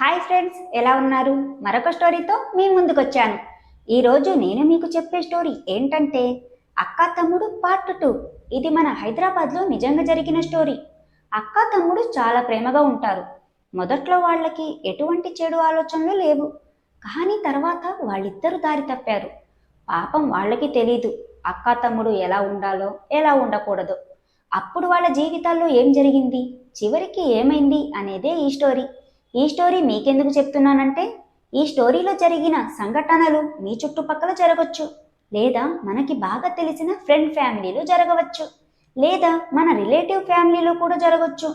Hi friends ఎలా ఉన్నారు? మరొక స్టోరీతో మీ ముందుకొచ్చాను. ఈరోజు నేను మీకు చెప్పే స్టోరీ ఏంటంటే అక్క తమ్ముడు పార్ట్ టూ. ఇది మన హైదరాబాద్లో నిజంగా జరిగిన స్టోరీ. అక్క తమ్ముడు చాలా ప్రేమగా ఉంటారు. మొదట్లో వాళ్ళకి ఎటువంటి చెడు ఆలోచనలు లేవు. కానీ తర్వాత వాళ్ళిద్దరూ దారి తప్పారు. పాపం వాళ్ళకి తెలీదు అక్క తమ్ముడు ఎలా ఉండాలో ఎలా ఉండకూడదో. అప్పుడు వాళ్ళ జీవితాల్లో ఏం జరిగింది చివరికి ఏమైంది అనేదే ఈ స్టోరీ. ఈ స్టోరీ మీకెందుకు చెప్తున్నానంటే ఈ స్టోరీలో జరిగిన సంఘటనలు మీ చుట్టుపక్కల జరగవచ్చు లేదా మనకి బాగా తెలిసిన ఫ్రెండ్ ఫ్యామిలీలో జరగవచ్చు. లేదా మన రిలేటివ్ ఫ్యామిలీలో కూడా జరగవచ్చు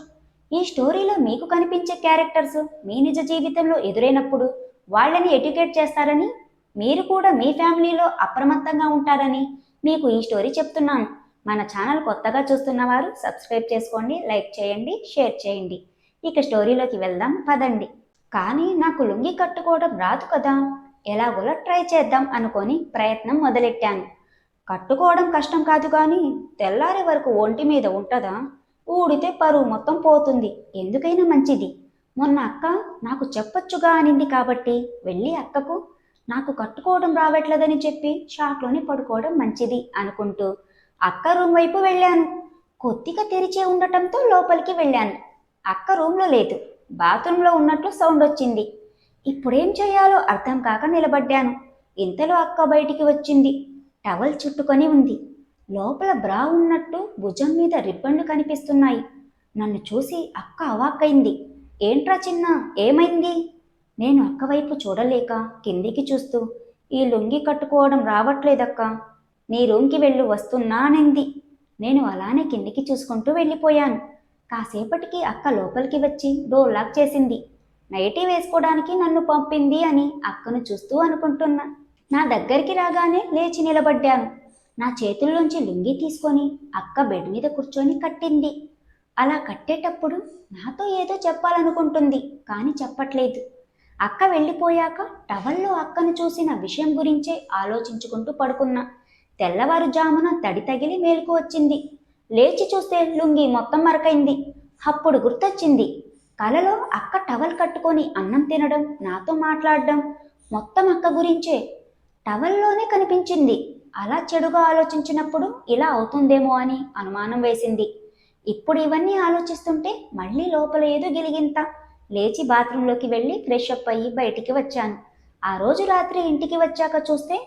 ఈ స్టోరీలో మీకు కనిపించే క్యారెక్టర్స్ మీ నిజ జీవితంలో ఎదురైనప్పుడు వాళ్ళని ఎడ్యుకేట్ చేస్తారని మీరు కూడా మీ ఫ్యామిలీలో అప్రమత్తంగా ఉంటారని మీకు ఈ స్టోరీ చెప్తున్నాను. మన ఛానల్ కొత్తగా చూస్తున్న వారు సబ్స్క్రైబ్ చేసుకోండి లైక్ చేయండి షేర్ చేయండి. ఇక స్టోరీలోకి వెళ్దాం పదండి. కానీ నాకు లుంగి కట్టుకోవడం రాదు కదా. ఎలాగోలా ట్రై చేద్దాం అనుకొని ప్రయత్నం మొదలెట్టాను. కట్టుకోవడం కష్టం కాదు కానీ తెల్లారి వరకు ఒంటి మీద ఉంటుందా? ఊడితే పరువు మొత్తం పోతుంది. ఎందుకైనా మంచిది. మొన్న అక్క నాకు చెప్పొచ్చుగా అనింది కాబట్టి వెళ్ళి అక్కకు నాకు కట్టుకోవడం రావట్లేదని చెప్పి షాక్లోనే పడుకోవడం మంచిది అనుకుంటూ అక్క రూమ్ వైపు వెళ్ళాను. కొద్దిగా తెరిచే ఉండటంతో లోపలికి వెళ్ళాను. అక్క రూమ్లో లేదు. బాత్రూంలో ఉన్నట్లు సౌండ్ వచ్చింది. ఇప్పుడేం చేయాలో అర్థం కాక నిలబడ్డాను. ఇంతలో అక్క బయటికి వచ్చింది. టవల్ చుట్టుకొని ఉంది. లోపల బ్రా ఉన్నట్టు భుజం మీద రిబ్బన్లు కనిపిస్తున్నాయి. నన్ను చూసి అక్క అవాక్కైంది. ఏంట్రా చిన్న ఏమైంది? నేను అక్క వైపు చూడలేక కిందికి చూస్తూ ఈ లుంగి కట్టుకోవడం రావట్లేదక్క. నీ రూమ్కి వెళ్ళు వస్తున్నా అనింది. నేను అలానే కిందికి చూసుకుంటూ వెళ్ళిపోయాను. కాసేపటికి అక్క లోపలికి వచ్చి డోర్ లాక్ చేసింది. నైటీ వేసుకోవడానికి నన్ను పంపింది అని అక్కను చూస్తూ అనుకుంటున్నా. నా దగ్గరికి రాగానే లేచి నిలబడ్డాను. నా చేతుల్లోంచి లుంగి తీసుకొని అక్క బెడ్ మీద కూర్చొని కట్టింది. అలా కట్టేటప్పుడు నాతో ఏదో చెప్పాలనుకుంటుంది కానీ చెప్పట్లేదు. అక్క వెళ్ళిపోయాక టవల్లో అక్కను చూసిన విషయం గురించే ఆలోచించుకుంటూ పడుకున్నా. తెల్లవారుజామున తడి తగిలి మేలుకు వచ్చింది. లేచి చూస్తే లుంగి మొత్తం మరకైంది. అప్పుడు గుర్తొచ్చింది కలలో అక్క టవల్ కట్టుకొని అన్నం తినడం నాతో మాట్లాడడం మొత్తం అక్క గురించే. టవల్లోనే కనిపించింది అలా చెడుగా ఆలోచించినప్పుడు ఇలా అవుతుందేమో అని అనుమానం వేసింది. ఇప్పుడు ఇవన్నీ ఆలోచిస్తుంటే మళ్ళీ లోపల ఏదో గిలిగింత. లేచి బాత్రూంలోకి వెళ్ళి ఫ్రెష్ అప్ అయ్యి బయటికి వచ్చాను. ఆ రోజు రాత్రి ఇంటికి వచ్చాక చూస్తే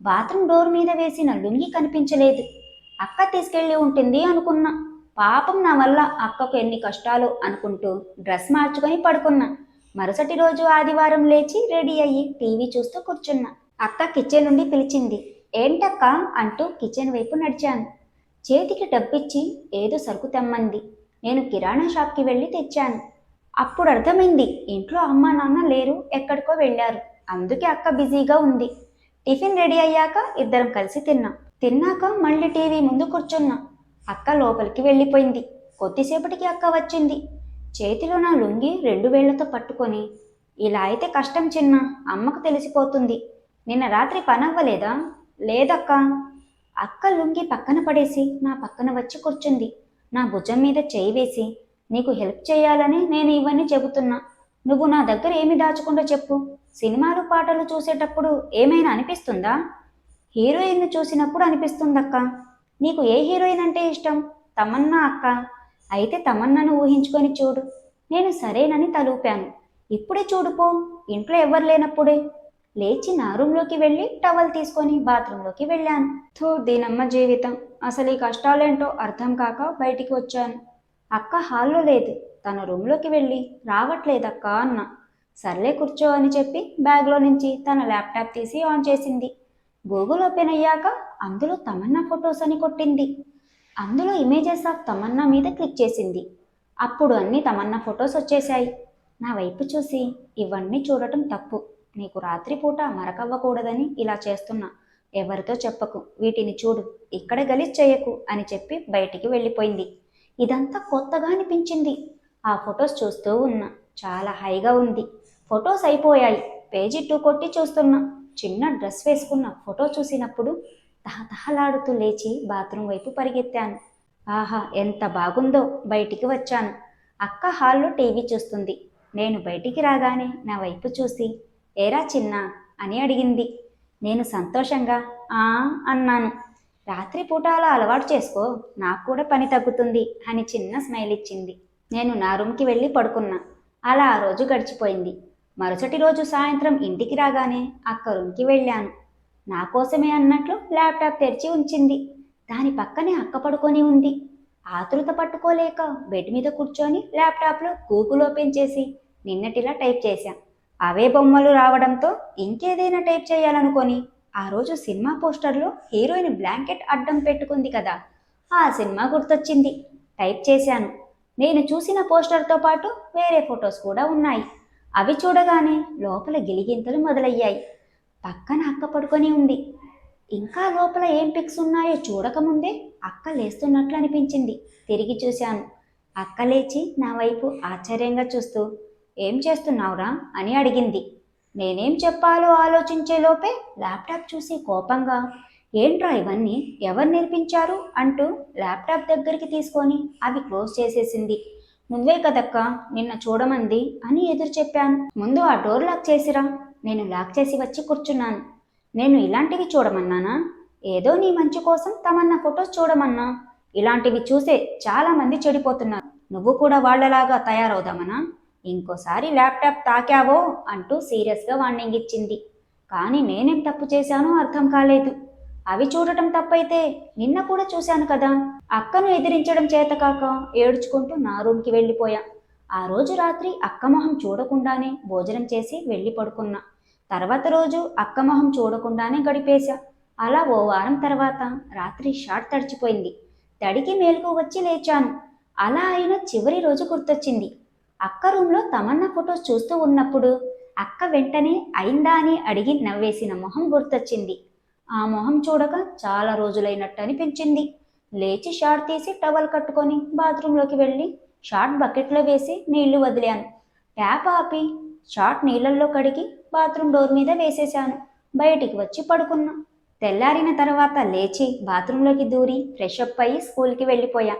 బాత్రూమ్ డోర్ మీద వేసిన లుంగి కనిపించలేదు. అక్క తీసుకెళ్ళి ఉంటుంది అనుకున్నా. పాపం నా వల్ల అక్కకు ఎన్ని కష్టాలు అనుకుంటూ డ్రెస్ మార్చుకొని పడుకున్నా. మరుసటి రోజు ఆదివారం లేచి రెడీ అయ్యి టీవీ చూస్తూ కూర్చున్నా. అక్క కిచెన్ నుండి పిలిచింది. ఏంటక్క? అంటూ కిచెన్ వైపు నడిచాను. చేతికి డబ్బిచ్చి ఏదో సరుకు తెమ్మంది. నేను కిరాణా షాప్కి వెళ్ళి తెచ్చాను. అప్పుడు అర్థమైంది ఇంట్లో అమ్మా నాన్న లేరు ఎక్కడికో వెళ్ళారు. అందుకే అక్క బిజీగా ఉంది. టిఫిన్ రెడీ అయ్యాక ఇద్దరం కలిసి తిన్నాం. తిన్నాక మళ్ళీ టీవీ ముందు కూర్చున్నా. అక్క లోపలికి వెళ్ళిపోయింది. కొద్దిసేపటికి అక్క వచ్చింది. చేతిలో నా లుంగి రెండు వేళ్ళతో పట్టుకొని ఇలా అయితే కష్టం చిన్న అమ్మకు తెలిసిపోతుంది. నిన్న రాత్రి పనవ్వలేదా? లేదక్క. అక్క లుంగి పక్కన పడేసి నా పక్కన వచ్చి కూర్చుంది. నా భుజం మీద చేయి వేసి నీకు హెల్ప్ చేయాలని నేను ఇవన్నీ చెబుతున్నా. నువ్వు నా దగ్గర ఏమి దాచకుండా చెప్పు. సినిమాలు పాటలు చూసేటప్పుడు ఏమైనా అనిపిస్తుందా? హీరోయిన్ చూసినప్పుడు అనిపిస్తుందక్క. నీకు ఏ హీరోయిన్ అంటే ఇష్టం? తమన్నా అక్క. అయితే తమన్నాను ఊహించుకొని చూడు. నేను సరేనని తలూపాను. ఇప్పుడే చూడుపో ఇంట్లో ఎవరు లేనప్పుడే. లేచి నా రూమ్లోకి వెళ్ళి టవల్ తీసుకొని బాత్రూంలోకి వెళ్ళాను. థూ దీనమ్మ జీవితం. అసలు ఈ కష్టాలేంటో అర్థం కాక బయటికి వచ్చాను. అక్క హాల్లో లేదు. తన రూమ్లోకి వెళ్ళి రావట్లేదక్క అన్న. సర్లే కూర్చో అని చెప్పి బ్యాగ్లో నుంచి తన ల్యాప్టాప్ తీసి ఆన్ చేసింది. గూగుల్ ఓపెన్ అయ్యాక అందులో తమన్నా ఫొటోస్ అని కొట్టింది. అందులో ఇమేజెస్ ఆఫ్ తమన్నా మీద క్లిక్ చేసింది. అప్పుడు అన్ని తమన్నా ఫొటోస్ వచ్చేశాయి. నా వైపు చూసి ఇవన్నీ చూడటం తప్పు. నీకు రాత్రిపూట మరకవ్వకూడదని ఇలా చేస్తున్నా. ఎవరితో చెప్పకు. వీటిని చూడు. ఇక్కడ గలీజ్ చేయకు అని చెప్పి బయటికి వెళ్ళిపోయింది. ఇదంతా కొత్తగా అనిపించింది. ఆ ఫొటోస్ చూస్తూ ఉన్నా. చాలా హైగా ఉంది. ఫొటోస్ అయిపోయాయి. పేజీ టూ కొట్టి చూస్తున్నా. చిన్న డ్రెస్ వేసుకున్న ఫోటో చూసినప్పుడు తహతహలాడుతూ లేచి బాత్రూమ్ వైపు పరిగెత్తాను. ఆహా ఎంత బాగుందో బయటికి వచ్చాను. అక్క హాల్లో టీవీ చూస్తుంది. నేను బయటికి రాగానే నా వైపు చూసి ఏరా చిన్న అని అడిగింది. నేను సంతోషంగా ఆ అన్నాను. రాత్రిపూట అలా అలవాటు చేసుకో నాకు కూడా పని తగ్గుతుంది అని చిన్న స్మైల్ ఇచ్చింది. నేను నా రూమ్కి వెళ్ళి పడుకున్నా. అలా ఆ రోజు గడిచిపోయింది. మరుసటి రోజు సాయంత్రం ఇంటికి రాగానే అక్క రూమ్కి వెళ్ళాను. నా కోసమే అన్నట్లు ల్యాప్టాప్ తెరిచి ఉంచింది. దాని పక్కనే అక్క పడుకొని ఉంది. ఆతృత పట్టుకోలేక బెడ్ మీద కూర్చొని ల్యాప్టాప్లో గూగుల్ ఓపెన్ చేసి నిన్నటిలా టైప్ చేశాం. అవే బొమ్మలు రావడంతో ఇంకేదైనా టైప్ చేయాలనుకొని ఆ రోజు సినిమా పోస్టర్లో హీరోయిన్ బ్లాంకెట్ అడ్డం పెట్టుకుంది కదా. ఆ సినిమా గుర్తొచ్చింది. టైప్ చేశాను. నేను చూసిన పోస్టర్తో పాటు వేరే ఫొటోస్ కూడా ఉన్నాయి. అవి చూడగానే లోపల గిలిగింతలు మొదలయ్యాయి. పక్కన అక్క పడుకొని ఉంది. ఇంకా లోపల ఏం పిక్స్ ఉన్నాయో చూడకముందే అక్క లేస్తున్నట్లు అనిపించింది. తిరిగి చూశాను. అక్క లేచి నా వైపు ఆశ్చర్యంగా చూస్తూ ఏం చేస్తున్నావురా? అని అడిగింది. నేనేం చెప్పాలో ఆలోచించే లోపే ల్యాప్టాప్ చూసి కోపంగా ఏంట్రా ఇవన్నీ? ఎవరు నేర్పించారు? అంటూ ల్యాప్టాప్ దగ్గరికి తీసుకొని అవి క్లోజ్ చేసేసింది. నువ్వే కదక్క నిన్న చూడమంది అని ఎదురు చెప్పాను. ముందు ఆ డోర్ లాక్ చేసిరా. నేను లాక్ చేసి వచ్చి కూర్చున్నాను. నేను ఇలాంటివి చూడమన్నానా? ఏదో నీ మంచి కోసం తమన్నా ఫొటోస్ చూడమన్నా. ఇలాంటివి చూసే చాలా మంది చెడిపోతున్నారు. నువ్వు కూడా వాళ్ళలాగా తయారవుదామనా? ఇంకోసారి ల్యాప్టాప్ తాకావో అంటూ సీరియస్గా వార్నింగ్ ఇచ్చింది. కానీ నేనేం తప్పు చేశానో అర్థం కాలేదు. అవి చూడటం తప్పైతే నిన్న కూడా చూశాను కదా. అక్కను ఎదిరించడం చేతకాక ఏడ్చుకుంటూ నా రూమ్కి వెళ్ళిపోయా. ఆ రోజు రాత్రి అక్క మొహం చూడకుండానే భోజనం చేసి వెళ్ళి పడుకున్నా. తర్వాత రోజు అక్క మొహం చూడకుండానే గడిపేశా. అలా ఓ వారం తర్వాత రాత్రి షార్ట్ తడిచిపోయింది. తడికి మేలుకు వచ్చి లేచాను. అలా అయిన చివరి రోజు గుర్తొచ్చింది. అక్క రూమ్లో తమన్నా ఫొటోస్ చూస్తూ ఉన్నప్పుడు అక్క వెంటనే అయిందా అని అడిగి నవ్వేసిన మొహం గుర్తొచ్చింది. ఆ మొహం చూడక చాలా రోజులైనట్టు అనిపించింది లేచి షార్ట్ తీసి టవల్ కట్టుకొని బాత్రూంలోకి వెళ్ళి షార్ట్ బకెట్లో వేసి నీళ్ళు వదిలాను. ట్యాప్ ఆపి షార్ట్ నీళ్ళల్లో కడిగి బాత్రూమ్ డోర్ మీద వేసేశాను. బయటికి వచ్చి పడుకున్నా. తెల్లారిన తర్వాత లేచి బాత్రూంలోకి దూరి ఫ్రెష్ అప్ అయ్యి స్కూల్కి వెళ్ళిపోయా.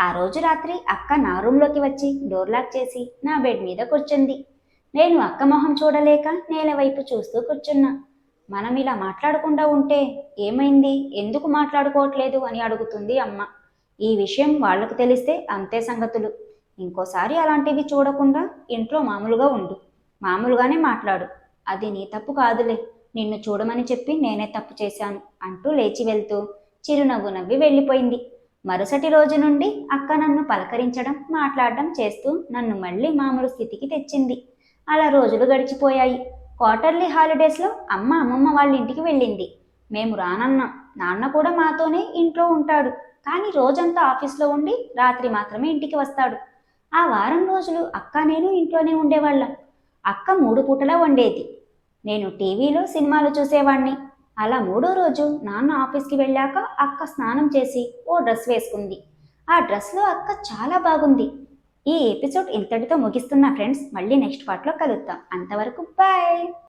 ఆ రోజు రాత్రి అక్క నా రూమ్లోకి వచ్చి డోర్ లాక్ చేసి నా బెడ్ మీద కూర్చుంది. నేను అక్క మొహం చూడలేక నేల వైపు చూస్తూ కూర్చున్నా. మనం ఇలా మాట్లాడకుండా ఉంటే ఏమైంది? ఎందుకు మాట్లాడుకోవట్లేదు? అని అడుగుతుంది అమ్మ. ఈ విషయం వాళ్ళకు తెలిస్తే అంతే సంగతులు. ఇంకోసారి అలాంటివి చూడకుండా ఇంట్లో మామూలుగా ఉండు. మామూలుగానే మాట్లాడు. అది నీ తప్పు కాదులే. నిన్ను చూడమని చెప్పి నేనే తప్పు చేశాను అంటూ లేచి వెళ్తూ చిరునవ్వు నవ్వి వెళ్ళిపోయింది. మరుసటి రోజు నుండి అక్క నన్ను పలకరించడం మాట్లాడడం చేస్తూ నన్ను మళ్ళీ మామూలు స్థితికి తెచ్చింది. అలా రోజులు గడిచిపోయాయి. క్వార్టర్లీ హాలిడేస్లో అమ్మ అమ్మమ్మ వాళ్ళ ఇంటికి వెళ్ళింది. మేము రానన్నాం నాన్న కూడా మాతోనే ఇంట్లో ఉంటాడు. కానీ రోజంతా ఆఫీస్లో ఉండి రాత్రి మాత్రమే ఇంటికి వస్తాడు. ఆ వారం రోజులు అక్క నేను ఇంట్లోనే ఉండేవాళ్ళం. అక్క మూడు పూటలా వండేది. నేను టీవీలో సినిమాలు చూసేవాణ్ణి. అలా మూడో రోజు నాన్న ఆఫీస్కి వెళ్ళాక అక్క స్నానం చేసి ఓ డ్రెస్ వేసుకుంది. ఆ డ్రెస్లో అక్క చాలా బాగుంది. ఈ ఎపిసోడ్ ఇంతటితో ముగిస్తున్నా ఫ్రెండ్స్. మళ్ళీ నెక్స్ట్ పార్ట్లో కలుద్దాం. అంతవరకు బాయ్.